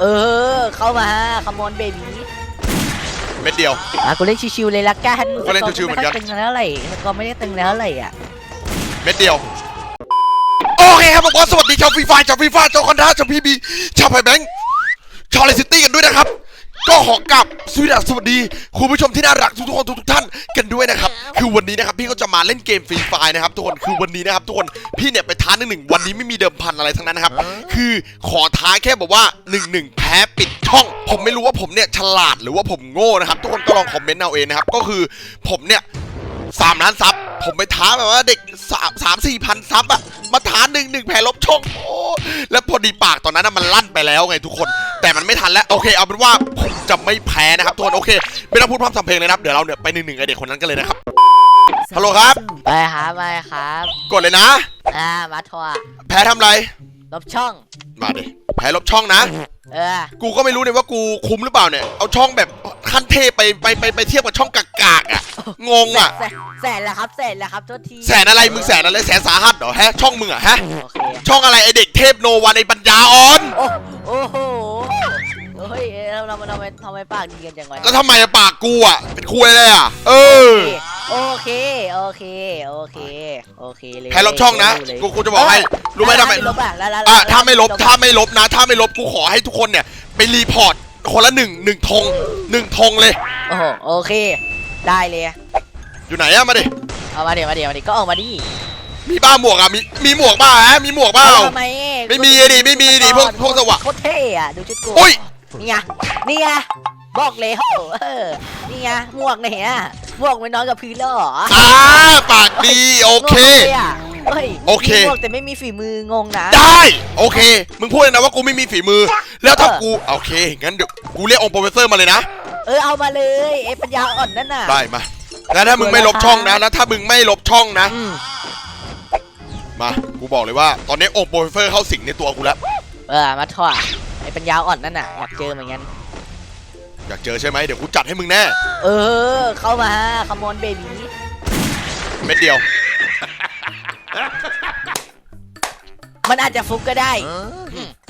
เออ เข้ามาขโมนเบบี้เม็ดเดียว อะกูเล่นชิวๆเลยละกันก็เล่นชิวๆเหมือนกันไค่ยตึงแล้วไหร่ก็ไม่ได้ตึงแล้วไหร่อะเม็ดเดียว โอเคครับผมก็สวัสดีชาวฟรีไฟชาวฟรีไฟชาวคอนด้าชาวพีบีชาวไพแบงค์ชาวเลซิตี้กันด้วยนะครับ ก็ขอกลับสวัสดีสวัสดีคุณผู้ชมที่น่ารักทุกทุกคนทุกๆท่านกันด้วยนะครับคือวันนี้นะครับพี่ก็จะมาเล่นเกมฟรีไฟนะครับทุกคนคือวันนี้นะครับทุกคนพี่เนี่ยไปท้าหนึ่งหนึ่งวันนี้ไม่มีเดิมพันอะไรทั้งนั้นนะครับคือขอท้าแค่บอกว่าหนึ่งหนึ่งแพ้ปิดช่อง ผมไม่รู้ว่าผมเนี่ยฉลาดหรือว่าผมโง่นะครับทุกคนก็ลองคอมเมนต์เอาเองนะครับก็คือผมเนี่ย สามล้านซับ ผมไปท้าแบบว่าเด็กสามสามสี่พันซับอะมาท้าหนึ่งหนึ่งแพ้ลบช่องโอ้แล้วพอดีปากตอนนั้นนะมันลั่นไปแล้วไงทุกคน แต่มันไม่ทันแล้วโอเคเอาเป็นว่าผมจะไม่แพ้นะครับทุกคนโอเคไม่ต้องพูดพร่ำทำเพลงเลยนะครับเดี๋ยวเราเนี่ยไปหนึ่งหนึ่งกับเด็กคนนั้นกันเลยนะครับฮัลโหลครับไปครับไปครับ กดเลยนะ อ่ามาทัวร์แพ้ทำไร ลบช่อง มาดิแพ้ลบช่องนะ เออ กูก็ไม่รู้เนี่ยว่ากูคุ้มหรือเปล่าเนี่ย เอาช่องแบบขั้นเทพไปไปไปไปเทียบกับช่องกากๆอะงงอะแสนแสนแล้วครับแสนแล้วครับโทษทีแสนอะไรมึงแสนอะไรแสนสาหัสเหรอฮะ ช่องมึงอะฮะ โอเคช่องอะไรไอเด็กเทพโนวันไอปัญญาอ่อน โอ้โอ้โหเฮ้ยเราเราทำไมทำไมปากดีกันจังวะแล้วทำไมอะปากกูอะเป็นคุยเลยอะ เออ โอเค โอเค โอเค โอเคเลยแพ้ลบช่องนะ เลยกูกูจะบอกให้ รู้ไหมทำไม ลบอะแล้วแล้วอะ ถ้าไม่ลบ ถ้าไม่ลบนะ ถ้าไม่ลบ กูขอให้ทุกคนเนี่ย ไปรีพอร์ต คนละหนึ่งหนึ่งธงหนึ่งธงเลย โอ้โหโอเค ได้เลย อยู่ไหนอะมาดิ เอามาเดี๋ยวมาเดี๋ยวมาเดี๋ยวก็ออกมาดิมีบ้าหมวกอะมี มีหมวกบ้าฮะมีหมวกบ้าเอาทำไมไม่มีอะดิไม่มีดิพวกพวกสวะโคตรเท่อะดูชุดกูอุ้ย นี่ไงนี่ไงบอกเลยโหเออนี่ไงหมวกเนี่ย หมวกไม่น้อยกับพื้นแล้วเหรออ่าปากดีโอเค งงลยอะเฮ้ยโอเค มีหมวกแต่ไม่มีฝีมืองงนะได้โอเค มึงพูดเลยนะว่ากูไม่มีฝีมือ แล้วถ้าเออกูโอเคงั้นเดี๋ยวกูเรียกองค์โปรเฟสเซอร์มาเลยนะ เออเอามาเลยไอ้ปัญญาอ่อนนั่นน่ะได้มาแล้วถ้ามึงไม่ลบช่องนะแล้วถ้ามึงไม่ลบช่องนะ อืมมา กูบอกเลยว่า ตอนนี้องค์โปรเฟสเซอร์เข้าสิงในตัวกูแล้ว เออมาถอดไอ้ปัญญาอ่อนนั่นน่ะอยากเจอเหมือนกัน อยากเจอใช่ไหมเดี๋ยวกูจัดให้มึงแน่ เออ เข้ามาขโมนเบบี้เม็ดเดียว มันอาจจะฟุกก็ได้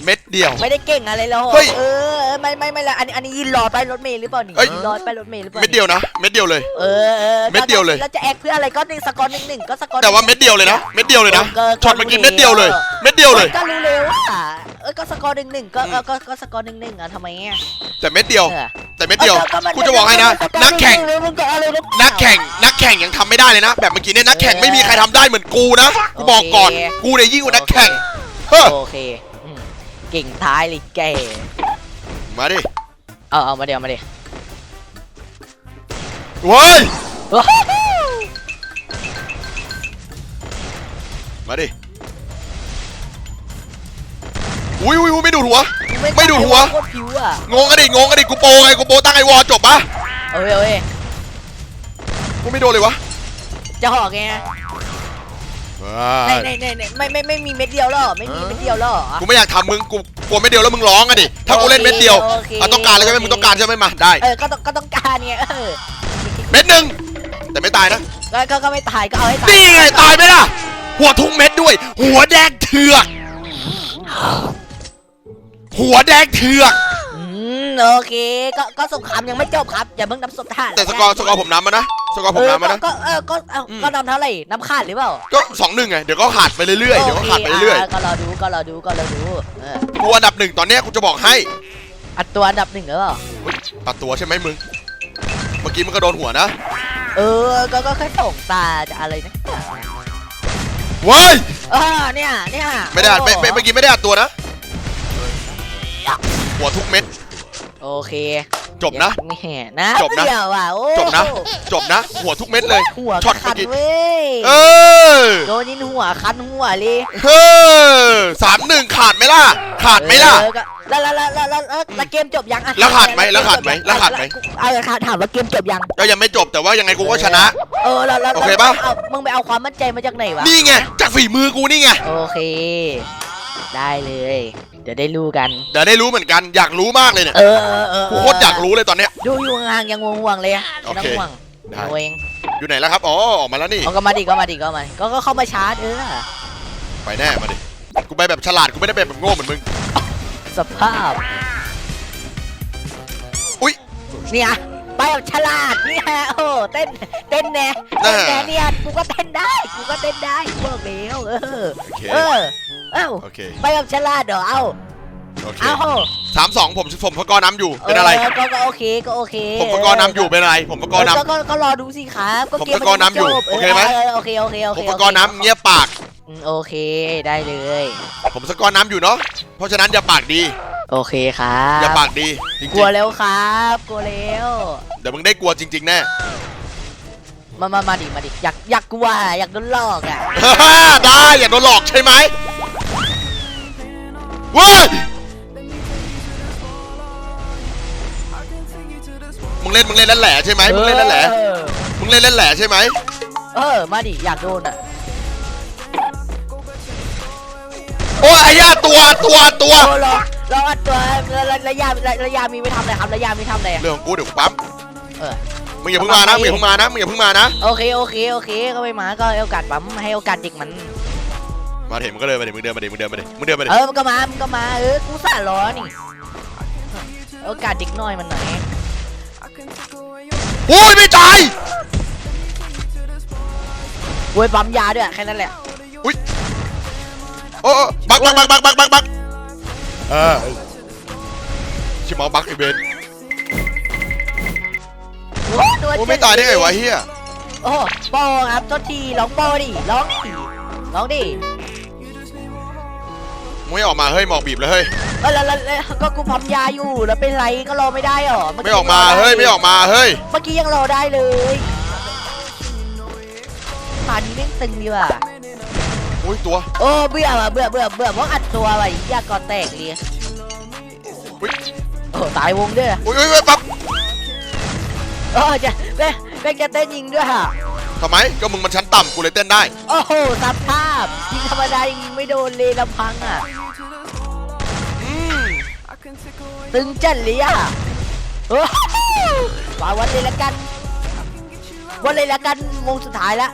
เม็ดเดียว ไม่ได้เก่งอะไรหรอกเฮ้ยเออไม่ไม่ไม่ละอันนี้อันนี้ยืนรอไปรถเมล์หรือเปล่านี่เอ้ย ยืนรอไปรถเมล์หรือเปล่าเม็ดเดียวนะ เม็ดเดียวเลย เออเออเม็ดเดียวเลย แล้วจะแอคเพื่ออะไรก็หนึ่งสกอร์หนึ่งหนึ่งก็สกอร์แต่ว่าเม็ดเดียวเลยนะ เม็ดเดียวเลยนะก็ช็อตเมื่อกี้เม็ดเดียวเลย เม็ดเดียวเลย ก็รู้เลยว่า เออก็สกอร์หนึ่งหนึ่งก็เออก็ก็สกอร์หนึ่งหนึ่งอะทำไมอะแต่เม็ดเดียว เออแต่เม็ดเดียวก็มันกูจะบอกให้นะสอร์นักแข่งหนึ่หนึ่มึงก็เอาเลยะนักแข่ง นักแข่งยังทำไม่ได้เลยนะ แบบเมื่อกี้เนี่ยนักแข่งไม่มีใครทำได้เหมือนกูนะ กูบอกก่อน กูเนี่ยยิ่งกว่านักแข่งเฮ้อโอเคอืมเก่งท้ายเลยแกมาดิเอาเอามาเดี๋ยวมาเดี๋ยวเว้ยโอ้โหมาดิ อุ้ยอุ้ยอุ้ยไม่ดูดหัว ไม่ดูดหัว โคตรผิวอะงงกันดิงงกันดิกูโปรไงกูโปรตั้งไอวอลจบปะเอาเว้ยเอาเว้ยกูไม่โดนเลยวะจะหอกไงว้าในในในในไม่ไม่ไม่มีเม็ดเดียวหรอไม่มีเม็ดเดียวหรอ กูไม่อยากทำมึงกูกลัวเม็ดเดียวแล้วมึงร้องอะดิถ้ากูเล่นเม็ดเดียวโอเคอะต้องการแล้วใช่ไหมมึงต้องการใช่ไหมมาได้ เออก็ต้องก็ต้องการไงเออเม็ดหนึ่งแต่ไม่ตายนะก็ก็ก็ไม่ตายก็เอาให้ตายนี่ไงตายไหมล่ะหัวทุกเม็ดด้วย หัวแดงเถือก หัวแดงเถือกอืมโอเค ก็ก็สงครามยังไม่จบครับ อย่าเพิ่งนับศพทหารแต่สกอร์สกอร์ผมนำมานะสกอร์ผเอมอนำมานะ ก็เออก็เอ้าอืม ก็นำเท่าไหร่นำขาดหรือเปล่าก็สองหนึ่งไงเดี๋ยวก็ขาดไปเรื่อยๆเดี๋ยวก็ขาดไปเรื่อยโคก็รอดูก็รอดูก็รอดูเออๆกูอันดับหนึ่งตอนเนี้ยกูจะบอกให้อัดตัวอันดับหนึ่งหรือเปล่าอุ๊ยตัดตัวใช่ไหมมึงเมื่อกี้มันก็โดนหัวนะเออ ก็ก็แค่ส่งตาจะอะไรนะเว้ยเออเนี่ยเนี่ยไม่ได้อัดไม่ไม่เมื่อกี้ไม่ได้อัดตัวนะ หัวทุกเม็ด โอเคจบนะ ไม่แห่นะจบนะ เดี๋ยวอะโอ้จบนะ จบนะ หัวทุกเม็ดเลย หัวช็อตคันเมื่อกี้ เว้ยเออ โดนนินหัวคันหัวเลยเฮ้อสามหนึ่งขาดไหมล่ะ ขาดไหมล่ะ เออก็แล้วแล้วแล้วแล้วแล้วแล้วแล้วเกมจบยังอะแล้วขาดไหมแล้วขาดไหมแล้วขาดไหม เอาละขาดถามว่าเกมจบยัง ก็ยังไม่จบแต่ว่ายังไงกูก็ชนะ เออแล้วแล้วโอเคปะามึงไปเอาความมั่นใจมาจากไหนวะ นี่ไง จากฝีมือกูนี่ไง โอเค ได้เลย เดี๋ยวได้รู้กัน เดี๋ยวได้รู้เหมือนกันอยากรู้มากเลยเนี่ยเออเออโคตรอยากรู้เลยตอนเนี้ย ดูอยู่ห่างยังง่วงๆเลยอะโอต้อเคงห่วงด้ ตัวเองอยู่ไหนแล้วครับอ๋อออกมาแล้วนี่ เอก็มาดิก็มาดิก็มาก็เข้ามาชาร์จเออไปแน่มาดิ กูไปแบบฉลาดกูไม่ได้ไปแบบโง่เหมือนมึง สภาพ อุ้ยเนี่ย ไปแบบฉลาดเนี่ยโอ้เต้นเต้นแน่เต้นแน่เนี่ยกูก็เต้นได้กูก็เต้นได้บอกแล้วเออโอเคเออเอ้าโอเคไปแบบฉลาดเหรอเอ้าโอเคเอ้าสามสองผมผมพกรน้ำอยู่เป็นอะไรก็ก็โอเคก็โอเค ผมพกรน้ำอยู่เป็นอะไร ผมพกรน้ก็ก็ก็รอดูสิครับก็ผมเกมตะกอนน้ำอยู่จบโอเคไหมโอเคโอเคโอำเคผมพกรน้ำเงียบปากอืมโอเคได้เลย ผมสกอร์น้ำอยู่เนาะเพราะฉะนั้นอย่าปากดี โอเคครัอย่าบปากดีจริงกลัวแล้วครับ กลัวแล้วๆเดี๋ยวมึงได้กลัวจริง ๆ แน่ มามามาดิมาดิอยากอยากกลัวอยากโดนหลอกอะ ได้อย่าโดนหลอกใช่ไหมเว้ยมึงเล่นมึงเล่นแล้วแหละใช่ไหมมึงเล่นแล้วแหละเออมึงเล่นแล้วแหละใช่ไหมเออมาดิอยากโดนอะ โอ้ยไอ้ย่าตัวตัวตัวโอ้รอรอตัวระยะระยะมีไม่ทำอะไรครับระยะมีทำอะไรเรื่องของกูเดี๋ยวกูปั๊มเออ มึงอย่าเพิ่งมานะมึงอย่าเพิ่งมานะมึงอย่าเพิ่งมานะโอเคโอเคโอเคก็ไม่มาก็ให้โอกาสปั๊มให้โอกาสเด็กมัน มาเถอะมึงก็เดินมาดิมึงเดินมาดิมึงเดินมาดิมึงเดินมาดิเออมันก็มามันก็มาเออกูสาล้อนี่โอกาสเด็กน้อยมันหน่อยโอ้ยไม่ตายโว้ยปั๊มยาด้วยแค่นั้นแหละ โอ้บักบักบักบักบักบักบักเออชิมเอาบักไอเบนโอ้ตัวโอ้ไม่ตายได้ไงวะเฮียโอ้โปครับโทษทีร้องโปดิร้องดิร้องดิมึงไม่ออกมาเฮ้ยหมอกบีบเลยเฮ้ยแล้วแล้วก็กูปั๊มยาอยู่แล้วเป็นไรก็รอไม่ได้หรอไม่ออกมาเฮ้ยไม่ออกมาเฮ้ยเมื่อกี้ยังรอได้เลยป่านนี้แม่งตึงดีว่ะ อุ้ยตัวโอ้เบื่อว่ะเบื่อเบื่อเบื่อเพราะอัดตัวว่ะอยากกอดแตกเลยอุ้ยโอ้ตายวงด้วยอุ้ยอุ้ยอุ้ยปั๊บโอ้จะแม่แม่งจะเต้นยิงด้วยฮะทำไมก็มึงมันชั้นต่ำกูเลยเต้นได้ โอ้โหสภาพยิงธรรมดายิงไม่โดนเลยลำพังอะอืมตึงจัดเลยอะโอ้โหมาวันเลยละกัน วันเลยละกันวงสุดท้ายละ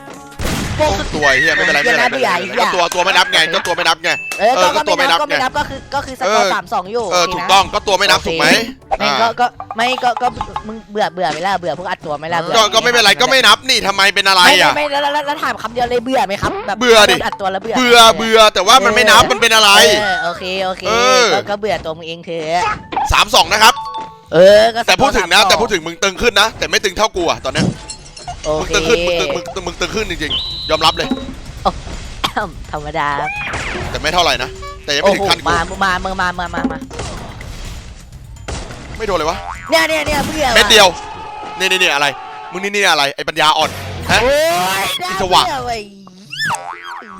วงสุด ตัวไอ้เฮียไม่เป็นไรไม่เป็นไรไม่เป็นไรเหี้ยก็ตัวตัวไม่นับไงก็ตัวไม่นับไง เออ เออก็ก็ตัวไม่ไม่นันับบก็ไม่ไง นับก็คือก็คือสกอเอร์อสามสองอยู่เออโเคถูกนะต้องก็ตัวไม่นับถูกไหมไม่อ่าก็ก็ไม่ก็ก็มึงเบื่อเบื่อไหมล่ะเบื่อพวกอัดตัวไหมล่ะเบื่อก็ก็ไม่เป็นไรก็ไม่นับนี่ทำไมเป็นอะไรไม่ไม่อะไม่แล้วแล้วแล้วแล้วถามคำเดียวเลยเบื่อไหมครับแบบเบื่อดิ โนอัดตัวแล้วเบื่อเบื่อเบื่อแต่ว่ามันไม่นับมันเป็นอะไร เออโอเคโอเคเออ ก็ก็เบื่อตัวมึงเองเถอะสามสองนะครับ เออก็แต่พูดถึงนะสกอร์แต่พูดถึงมึงตึงขึ้นนะ แต่ไม่ตึงเท่ากูอะตอนเนี้ยโอมึงเคตึงขึ้นมึงตึงมึงตึงมึงตึงขึ้นจริงๆ ยอมรับเลย ธรรมดาแต่ไม่เท่าไหร่นะ แต่ยังโอ้ไม่ถึโหงขั้นกูมามามามามามามาไม่โดนเลยวะ เนี่ยเนี่ยเนี่ยเบื่อว่ะเม็ดเดียว นี่นี่นี่อะไร มึงนี่นี่อะไร ไอ้ปัญญาอ่อน ฮะ โอ้ยน่าสวะเบื่อเว้ย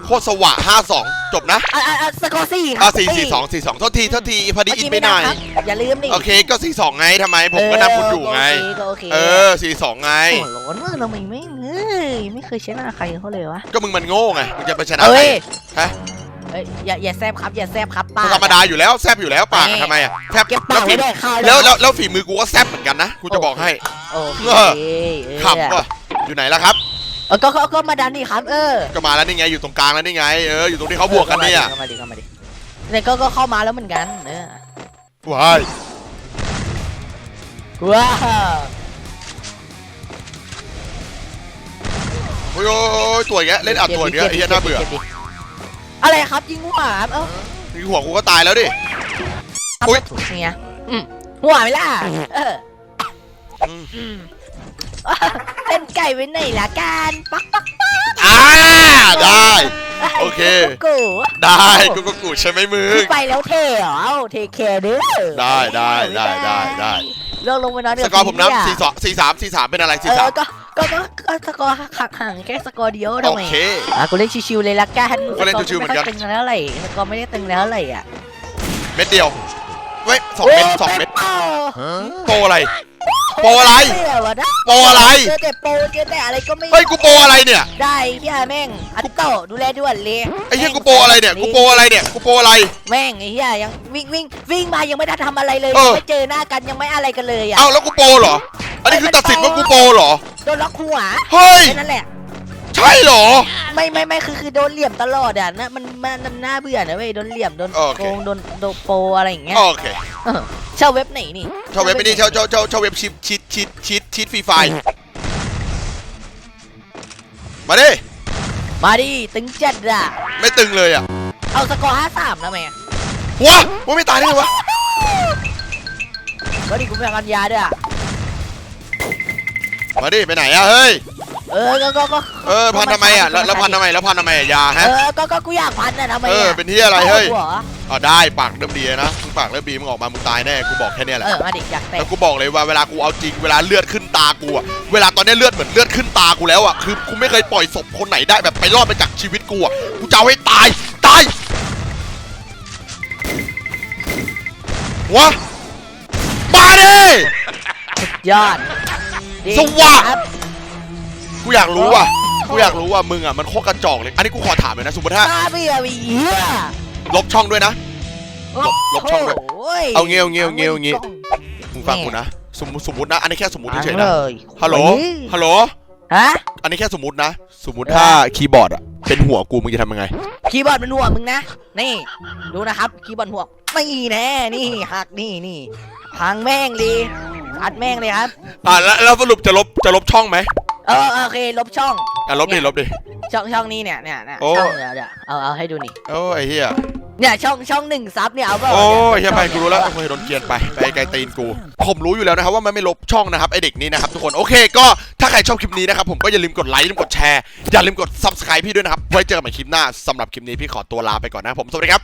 โคตรสวะห้าสองจบนะอะอะอะสกอร์สี่ครัอะสี่สี่สองสี่สองโทษทีโทษทีพอดีอินไปหน่อยเมื่กี้ครับอย่าลืมดิโอเคก็สี่สองไงทำไม ผมก็นับคุณอยู่ไง ก็โอเคเอก็โออสี่สองไงเคโอ้โหร้อนมากทำไมไม่เอ้ยไม่เคยชนะใครเขาเลยวะก็มึงมันโง่ไงมึงจะไปชนะเอ้ใครยฮะ เอ้ยอย่าอย่าแซบครับอย่าแซบครับป้า ธรรมดาอยู่แล้วแซบอยู่แล้วปากอะทำไมอะแซบเก็บแล้ปาวกฝีไว้ด้วยข้าวแล้วแล้วแล้วฝีมือกูก็แซบเหมือนกันนะกูจะบอกให้ โอเคเออเออขำว่ะอยู่ไหนล่ะครับ เออก็ก็ก็มาดันนี่ครับ เออก็มาแล้วนี่ไงอยู่ตรงกลางแล้วนี่ไงเอออยู่ตรงที่เขาบวกกันเนี่ยเข้ามาดิเข้ามาดิเนี่ยก็ก็เข้ามาแล้วเหมือนกันเออว้ายว้าวโอ้ยโอ้ยโอ้ยตัวอย่างเงี้ยเล่นอัดตัวอย่างเงี้ยไอ้เหี้ยน่าเบื่อจ็บดิอะไรครับยิงหัวครับเอ้านี่หัวกูก็ตายแล้วดิทำอุ๊ยไม่ถูกเนี่ยอืมหัวไหมล่ะเอออืมอืม เล่นไก่ไว้ไหนล่ะกันปักปักอ่าได้ โอเค กูได้กูก็กูใช่ไหมมึง ไปแล้วเทเหรอเอ้าเทแคร์เด้อได้ได้ได้ได้ได้เลิกลงไปนอนสกอร์ผมนับสี่สองสี่สามสี่สามเป็นอะไรเอสี่สาอมก็ก็ก็ก็สกอร์หักห่างแค่สกอร์เดียวทำโอไมเคอะกูเล่นชิวๆเลยละกันก็เล่นชิวๆเหมือนกันสร์ไม่ค่ยตึงแล้วไหร่สกอร์ไม่ได้ตึงแล้วไหร่อะเม็ดเดียวเว้ยสองเม็ดสองเม็ดโอ้โปรอะไร โปรอะไรเบื่อวะนะโปรอะไร เจอแต่โปรเจอแต่อะไรก็ไม่เฮ้ยกูโปรอะไรเนี่ยได้เฮียแม่งอันโตดูแลด่วนเลยไอ้เหี้ยกูโปรอะไรเนี่ยกูโปรอะไรเนี่ยกูโปรอะไร แม่งไอ้เฮียยังวิ่งวิ่งวิ่งมายังไม่ได้ทำอะไรเลยเออ ยังไม่เจอหน้ากันยังไม่อะไรกันเลยอะเอ้าแล้วกูโปรเหรอ อันนี้คือตัดสินว่ากูโปรเหรอ โดนล็อกหัวเฮ้ย แค่นั้นแหละ ใใช่เหรอ ไม่ไม่ไม่คือคือโดนเหลี่ยมตลอดอะนะมันมันมันน่าเบื่อนะเว้ยโดนเหลี่ยมโดนโอเค โกงโดนโดนโปรอะไรอย่างเงี้ยโอเคเออเช่าเว็บไหนนี่ชาวเว็บไปนี่ชาวชาวชาวชาวเว็บชิดชิดชิดชิดชิดฟรีไฟล์มาดิ มาดิตึงจัดอะไม่ตึงเลยอะเอาสกอร์ห้าสามนะแม่หัวว่าไม่ตายได้ไงวะ ก็ดิกูไม่เอากันยาด้วยอะมาดิไปไหนอะเฮ้ย เออก็ก็ก็เออพันทำไมอะแล้วแล้วพันทำไมแล้วพันทำไมอะยาเอฮะอก็ก็กูอยากพันนะทำไมเอออะเป็นที่อะไรเฮ้ยอาหัวอ๋อได้ปากเริ่มดีนะมึงปากเริ่มดีมึงออกมามึงตายแน่กูบอกแค่เนี้ยแหละเออมาดิอยากแตะแล้วกูบอกเลยว่าเวลากูเอาจริงเวลาเลือดขึ้นตากูอะเวลาตอนเนี้ยเลือดเหมือนเลือดขึ้นตากูแล้วอะคือกูไม่เคยปล่อยศพคนไหนได้แบบไปรอดไปจากชีวิตกูอะกูจะเอาให้ตายตายหัวมาดิ ยอดดีสวัสดิ์ครับ กูอยากรู้ว่ะกูอยากรู้ว่ามึงอะมันโคตรกระจอกเลย อันนี้กูขอถามเลยนะสมมติถ้าตาเบี้ยวีเหี้ยลบช่องด้วยนะ ลบลบช่องด้วย โยเอางี้เอางี้เอางี้เอางี้มึงฟังกูนะ สมมติสมมตินะ อันนี้แค่สมมติเฉยๆนะเลยฮัลโหลเฮ้ยฮัลโหล ฮะ อันนี้แค่สมมตินะ สมมติถ้าคีย์บอร์ดอะเป็นหัวกูมึงจะทำยังไง คีย์บอร์ดเป็นหัวมึงนะ นี่ ดูนะครับ คีย์บอร์ดหัวนี่แน่นี่หักนี่นี่พังแม่งดีอัดแม่งเลยครับ อ่าแล้วแล้วสรุปจะลบจะลบช่องไหม เออโอเคลบช่อง อะลบดิลบดิ ช่องช่องนี้เนี่ยเนี่ยเนี่ยโอ้ ช่องเดี๋ยวเดี๋ยวเอาเอาให้ดูนี่โอ้ยไอ้เหี้ยเนี่ยช่องช่องหนึ่งซับเนี่ยเอาเปล่าโอ้ยเหี้ยนี่ไปกูรู้แล้วโอ้ยโดนเกลียนไปไปไกลตีนกู ผมรู้อยู่แล้วนะครับว่ามันไม่ลบช่องนะครับไอเด็กนี้นะครับทุกคนโอเคก็ถ้าใครชอบคลิปนี้นะครับผมก็อย่าลืมกดไลค์อย่าลืมกดแชร์อย่าลืมกด subscribe พี่ด้วยนะครับไว้เจอกันใหม่คลิปหน้าสำหรับคลิปนี้พี่ขอตัวลาไปก่อนนะครับผมสวัสดีครับ